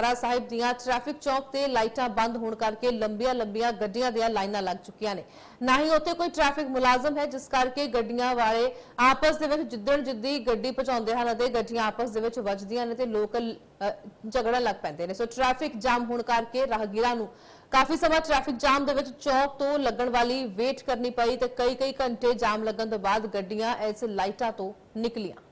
ਗੁਰਦੁਆਰਾ ਸਾਹਿਬ ਦੀਆਂ ਟ੍ਰੈਫਿਕ ਚੌਕ ਤੇ ਲਾਈਟਾਂ ਬੰਦ ਹੋਣ ਕਰਕੇ ਲੰਬੀਆਂ ਲੰਬੀਆਂ ਗੱਡੀਆਂ ਦੀਆਂ ਲਾਈਨਾਂ ਲੱਗ ਚੁੱਕੀਆਂ ਨੇ। ਨਾ ਹੀ ਉੱਥੇ ਕੋਈ ਟ੍ਰੈਫਿਕ ਮੁਲਾਜ਼ਮ ਹੈ ਜਿਸ ਕਰਕੇ ਗੱਡੀਆਂ ਵਾਲੇ ਆਪਸ ਦੇ ਵਿੱਚ ਜਿੱਦਣ ਜਿੱਦੀ ਗੱਡੀ ਪਹੁੰਚਾਉਂਦੇ ਹਨ ਅਤੇ ਗੱਡੀਆਂ ਆਪਸ ਦੇ ਵਿੱਚ ਵੱਜਦੀਆਂ ਨੇ ਤੇ ਲੋਕ ਅ, ਝਗੜਨ ਲੱਗ ਪੈਂਦੇ ਨੇ। ਸੋ ਟ੍ਰੈਫਿਕ ਜਾਮ ਹੋਣ ਕਰਕੇ ਰਾਹਗੀਰਾਂ ਨੂੰ ਕਾਫੀ ਸਮਾਂ ਟ੍ਰੈਫਿਕ ਜਾਮ ਦੇ ਵਿੱਚ ਚੌਕ ਤੋਂ ਲੱਗਣ ਵਾਲੀ ਵੇਟ ਕਰਨੀ ਪਈ ਤੇ ਕਈ ਕਈ ਘੰਟੇ ਜਾਮ ਲੱਗਣ ਤੋਂ ਬਾਅਦ ਗੱਡੀਆਂ ਇਸ ਲਾਈਟਾਂ ਤੋਂ ਨਿਕਲੀਆਂ।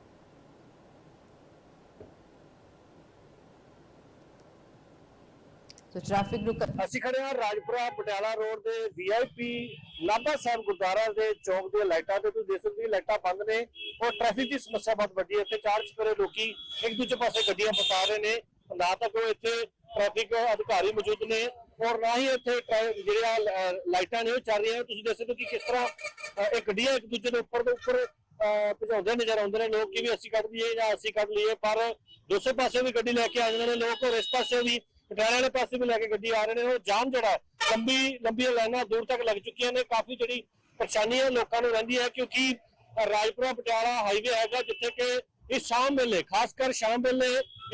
ਸੋ ਟ੍ਰੈਫਿਕ ਨੂੰ ਅਸੀਂ ਖੜੇ ਹਾਂ ਰਾਜਪੁਰਾ ਪਟਿਆਲਾ ਰੋਡ ਦੇ ਵੀਆਈਪੀ ਨਾਭਾ ਸਾਹਿਬ ਗੁਰਦੁਆਰਾ ਦੇ ਚੌਕ ਦੀਆਂ ਲਾਈਟਾਂ ਤੇ। ਤੁਸੀਂ ਦੇਖ ਸਕਦੇ ਹੋ ਲਾਈਟਾਂ ਬੰਦ ਨੇ ਔਰ ਟ੍ਰੈਫਿਕ ਦੀ ਸਮੱਸਿਆ ਬਹੁਤ ਵੱਡੀ ਹੈ। ਇੱਥੇ ਚਾਰ ਚੁਫੇਰੇ ਲੋਕੀ ਇੱਕ ਦੂਜੇ ਪਾਸੇ ਗੱਡੀਆਂ ਫਸਾ ਰਹੇ ਨੇ। ਨਾ ਤਾਂ ਕੋਈ ਇੱਥੇ ਟ੍ਰੈਫਿਕ ਅਧਿਕਾਰੀ ਮੌਜੂਦ ਨੇ ਔਰ ਨਾ ਹੀ ਇੱਥੇ ਜਿਹੜੀਆਂ ਲਾਈਟਾਂ ਨੇ ਉਹ ਚੱਲ ਰਹੀਆਂ। ਤੁਸੀਂ ਦੇਖ ਸਕਦੇ ਹੋ ਕਿ ਕਿਸ ਤਰ੍ਹਾਂ ਇਹ ਗੱਡੀਆਂ ਇੱਕ ਦੂਜੇ ਦੇ ਉੱਪਰ ਦੇ ਉੱਪਰ ਭਜਾਉਂਦੇ ਨਜ਼ਰ ਆਉਂਦੇ ਨੇ। ਲੋਕ ਕਿ ਵੀ ਅਸੀਂ ਕੱਢ ਲਈਏ ਜਾਂ ਅਸੀਂ ਕੱਢ ਲਈਏ, ਪਰ ਦੂਸਰੇ ਪਾਸੇ ਵੀ ਗੱਡੀ ਲੈ ਕੇ ਆ ਜਾਂਦੇ ਨੇ। ਲੋਕ ਔਰ ਇਸ ਪਾਸੇ ਵੀ ਪਟਿਆਲੇ ਵਾਲੇ ਪਾਸੇ ਵੀ ਲੈ ਕੇ ਗੱਡੀ ਆ ਰਹੇ ਨੇ, ਉਹ ਜਾਮ ਜਿਹੜਾ ਲੰਬੀ, ਲੰਬੀਆਂ ਲਾਈਨਾਂ ਦੂਰ ਤੱਕ ਲੱਗ ਚੁੱਕੀਆਂ ਨੇ, ਕਾਫੀ ਜਿਹੜੀ ਪਰੇਸ਼ਾਨੀ ਹੈ ਲੋਕਾਂ ਨੂੰ ਰਹਿੰਦੀ ਹੈ, ਕਿਉਂਕਿ ਰਾਜਪੁਰਾ, ਪਟਿਆਲਾ ਹਾਈਵੇ ਹੈਗਾ, ਜਿੱਥੇ ਕਿ ਇਸ ਸ਼ਾਮ ਵੇਲੇ, ਖਾਸ ਕਰ ਸ਼ਾਮ ਵੇਲੇ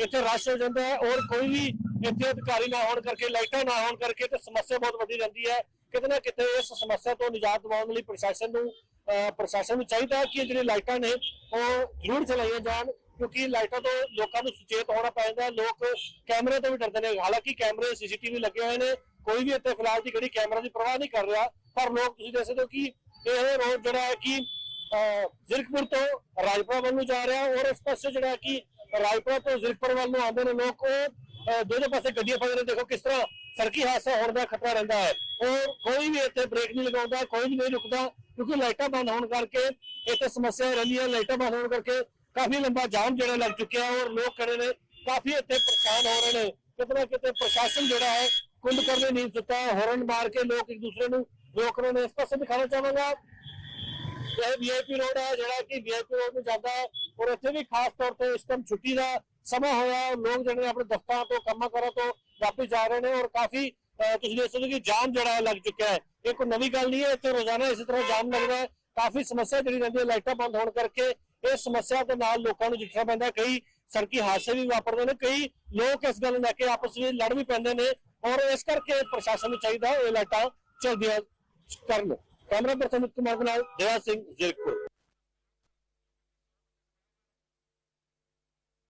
ਇੱਥੇ ਰਸ਼ ਹੋ ਜਾਂਦਾ ਹੈ ਔਰ ਕੋਈ ਵੀ ਇੱਥੇ ਅਧਿਕਾਰੀ ਨਾ ਹੋਣ ਕਰਕੇ, ਲਾਈਟਾਂ ਨਾ ਹੋਣ ਕਰਕੇ ਤੇ ਸਮੱਸਿਆ ਬਹੁਤ ਵੱਡੀ ਰਹਿੰਦੀ ਹੈ। ਕਿਤੇ ਨਾ ਕਿਤੇ ਇਸ ਸਮੱਸਿਆ ਤੋਂ ਨਿਜਾਤ ਦਿਵਾਉਣ ਲਈ ਪ੍ਰਸ਼ਾਸਨ ਨੂੰ, ਅਹ ਪ੍ਰਸ਼ਾਸਨ ਨੂੰ ਚਾਹੀਦਾ ਹੈ ਕਿ ਇਹ ਜਿਹੜੀ ਲਾਈਟਾਂ ਨੇ, ਉਹ ਜ਼ਰੂਰ ਚਲਾਈਆਂ ਜਾਣ। ਕਿਉਂਕਿ ਲਾਈਟਾਂ ਤੋਂ ਲੋਕਾਂ ਨੂੰ ਸੁਚੇਤ ਹੋਣਾ ਪੈਂਦਾ ਲੋਕ ਕੈਮਰੇ ਤੋਂ ਵੀ ਡਰਦੇ ਨੇ। ਹਾਲਾਂਕਿ ਕੈਮਰੇ ਸੀਸੀਟੀਵੀ ਲੱਗੇ ਹੋਏ ਨੇ ਕੋਈ ਵੀ ਇੱਥੇ ਫਿਲਹਾਲ ਦੀ ਜਿਹੜੀ ਕੈਮਰਾ ਦੀ ਪਰਵਾਹ ਨਹੀਂ ਕਰ ਰਿਹਾ ਪਰ ਲੋਕ ਤੁਸੀਂ ਦੇਖ ਸਕਦੇ ਹੋ ਕਿ ਇਹ ਰੋਡ ਜਿਹੜਾ ਹੈ ਕਿ ਜ਼ਿਰਕਪੁਰ ਤੋਂ ਰਾਜਪੁਰਾ ਵੱਲ ਨੂੰ ਜਾ ਰਿਹਾ ਔਰ ਇਸ ਪਾਸੇ ਜਿਹੜਾ ਕਿ ਰਾਜਪੁਰਾ ਤੋਂ ਜ਼ਿਰਕਪੁਰ ਵੱਲ ਨੂੰ ਆਉਂਦੇ ਨੇ ਲੋਕ। ਉਹ ਅਹ, ਪਾਸੇ ਗੱਡੀਆਂ ਫਸਦੇ ਨੇ। ਦੇਖੋ ਕਿਸ ਤਰ੍ਹਾਂ ਸੜਕੀ ਹਾਦਸਾ ਹੋਣ ਦਾ ਖਤਰਾ ਰਹਿੰਦਾ ਹੈ। ਔਰ ਕੋਈ ਵੀ ਇੱਥੇ ਬ੍ਰੇਕ ਨਹੀਂ ਲਗਾਉਂਦਾ ਕੋਈ ਵੀ ਨਹੀਂ ਰੁਕਦਾ ਕਿਉਂਕਿ ਲਾਈਟਾਂ ਬੰਦ ਹੋਣ ਕਰਕੇ ਇੱਥੇ ਸਮੱਸਿਆ ਰਹਿੰਦੀ ਹੈ। ਲਾਈਟਾਂ ਬੰਦ ਹੋਣ ਕਰਕੇ ਕਾਫੀ ਲੰਬਾ ਜਾਮ ਜਿਹੜਾ ਲੱਗ ਚੁੱਕਿਆ ਔਰ ਲੋਕ ਖੜੇ ਨੇ ਕਾਫੀ ਇੱਥੇ ਪਰੇਸ਼ਾਨ ਹੋ ਰਹੇ ਨੇ। ਕਿਤੇ ਨਾ ਕਿਤੇ ਪ੍ਰਸ਼ਾਸਨ ਜਿਹੜਾ ਹੈ ਕੁੰਡ ਕਰਨੇ ਨਹੀਂ ਦਿੱਤਾ, ਹੌਰਨ ਮਾਰ ਕੇ ਲੋਕ ਇੱਕ ਦੂਸਰੇ ਨੂੰ ਰੋਕ ਰਹੇ ਨੇ। ਇਸ ਪਾਸੇ ਦਿਖਾਣਾ ਚਾਹਾਂਗਾ। ਇਹ ਵੀਆਈਪੀ ਰੋਡ ਹੈ, ਜਿਹੜਾ ਕਿ ਵੀਆਈਪੀ ਰੋਡ ਨੂੰ ਜਾਂਦਾ ਹੈ ਔਰ ਇੱਥੇ ਵੀ ਖਾਸ ਤੌਰ ਤੇ ਇਸ ਟਾਈਮ ਛੁੱਟੀ ਦਾ ਸਮਾਂ ਹੋਇਆ ਲੋਕ ਜਿਹੜੇ ਨੇ ਆਪਣੇ ਦਫ਼ਤਰਾਂ ਤੋਂ, ਕੰਮਾਂ ਕਾਰਾਂ ਤੋਂ ਵਾਪਸ ਜਾ ਰਹੇ ਨੇ ਔਰ ਕਾਫੀ ਤੁਸੀਂ ਦੇਖ ਸਕਦੇ ਹੋ ਕਿ ਜਾਮ ਜਿਹੜਾ ਹੈ ਲੱਗ ਚੁੱਕਿਆ ਹੈ। ਇਹ ਕੋਈ ਨਵੀਂ ਗੱਲ ਨਹੀਂ ਹੈ, ਇੱਥੇ ਰੋਜ਼ਾਨਾ ਇਸੇ ਤਰ੍ਹਾਂ ਜਾਮ ਲੱਗਦਾ ਹੈ। ਕਾਫੀ ਸਮੱਸਿਆ ਜਿਹੜੀ ਰਹਿੰਦੀ ਹੈ, ਲਾਈਟਾਂ ਬੰਦ ਹੋਣ ਕਰਕੇ ਇਹ ਸਮੱਸਿਆ ਦੇ ਨਾਲ ਲੋਕਾਂ ਨੂੰ ਜਿੱਠਣਾ ਪੈਂਦਾ ਕਈ ਸੜਕੀ ਹਾਦਸੇ ਵੀ ਵਾਪਰਦੇ ਨੇ, ਕਈ ਲੋਕ ਇਸ ਗੱਲ ਨੂੰ ਲੈ ਕੇ ਆਪਸ ਵਿੱਚ ਲੜ ਵੀ ਪੈਂਦੇ ਨੇ ਔਰ ਇਸ ਕਰਕੇ ਪ੍ਰਸ਼ਾਸਨ ਨੂੰ ਚਾਹੀਦਾ ਇਹ ਲਾਟਾਂ ਚਲਦੀਆਂ ਕਰਨ। ਕੈਮਰਾ ਪਰਸਨ ਕੁਮਾਰ ਨਾਲ ਦੇਵਾ ਸਿੰਘ ਜ਼ੀਰਕਪੁਰ